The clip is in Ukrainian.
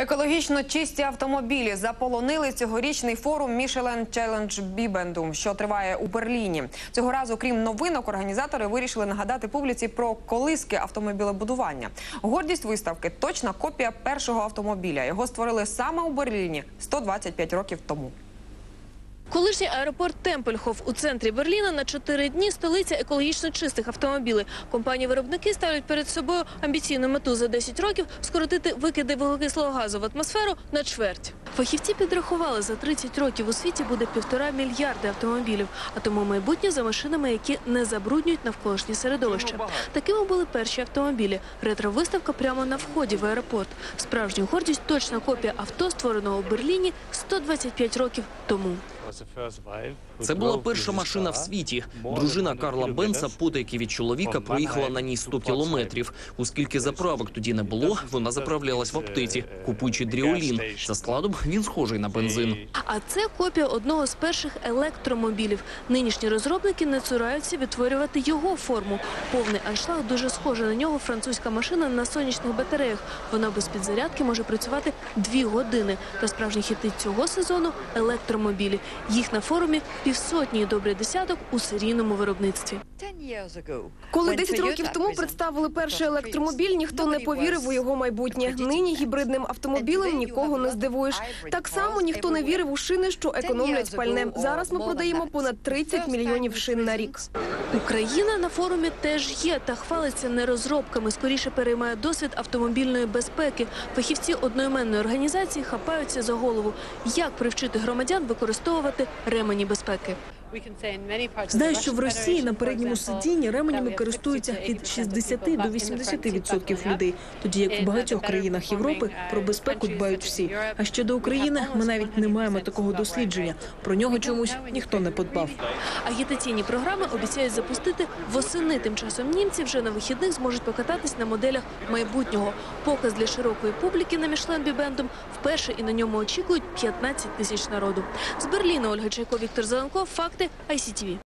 Екологічно чисті автомобілі заполонили цьогорічний форум Michelin Challenge Bibendum, що триває у Берліні. Цього разу, крім новинок, організатори вирішили нагадати публіці про колиски автомобілебудування. Гордість виставки точна копія першого автомобіля. Його створили саме у Берліні 125 років тому. Колишній аеропорт Темпельхоф у центрі Берліна на чотири дні столиця екологічно чистих автомобілів. Компанії-виробники ставлять перед собою амбіційну мету за 10 років скоротити викиди вуглекислого газу в атмосферу на чверть. Фахівці підрахували, за 30 років у світі буде півтора мільярди автомобілів, а тому майбутнє за машинами, які не забруднюють навколишнє середовище. Такими були перші автомобілі. Ретро-виставка прямо на вході в аеропорт. Справжню гордість точна копія авто, створеного у Берліні 125 років тому. Це була перша машина в світі. Дружина Карла Бенса, потайки від чоловіка, проїхала на ній 100 кілометрів. Оскільки заправок тоді не було, вона заправлялась в аптеці, купуючи дріолін. За складом він схожий на бензин. А це копія одного з перших електромобілів. Нинішні розробники не цураються відтворювати його форму. Повний аншлаг дуже схожа на нього французька машина на сонячних батареях. Вона без підзарядки може працювати дві години. Та справжні хіти цього сезону електромобілі. Їх на форумі півсотні і добрий десяток у серійному виробництві. Коли 10 років тому представили перший електромобіль, ніхто не повірив у його майбутнє. Нині гібридним автомобілем нікого не здивуєш. Так само ніхто не вірив у шини, що економлять пальне. Зараз ми продаємо понад 30 мільйонів шин на рік. Україна на форумі теж є та хвалиться не розробками. Скоріше переймає досвід автомобільної безпеки. Фахівці одноіменної організації хапаються за голову. Як привчити громадян використовувати ремені безпеки? Знаю, що в Росії на передньому сидінні ременями користуються від 60 до 80% людей, тоді як в багатьох країнах Європи про безпеку дбають всі. А щодо України, ми навіть не маємо такого дослідження. Про нього чомусь ніхто не подбав. Агітаційні програми обіцяють запустити восени. Тим часом німці вже на вихідних зможуть покататись на моделях майбутнього. Показ для широкої публіки на Мішлен Бібендом вперше і на ньому очікують 15 тисяч народу. З Берліна Ольга Чайко, Віктор Зеленков. Факти ICTV.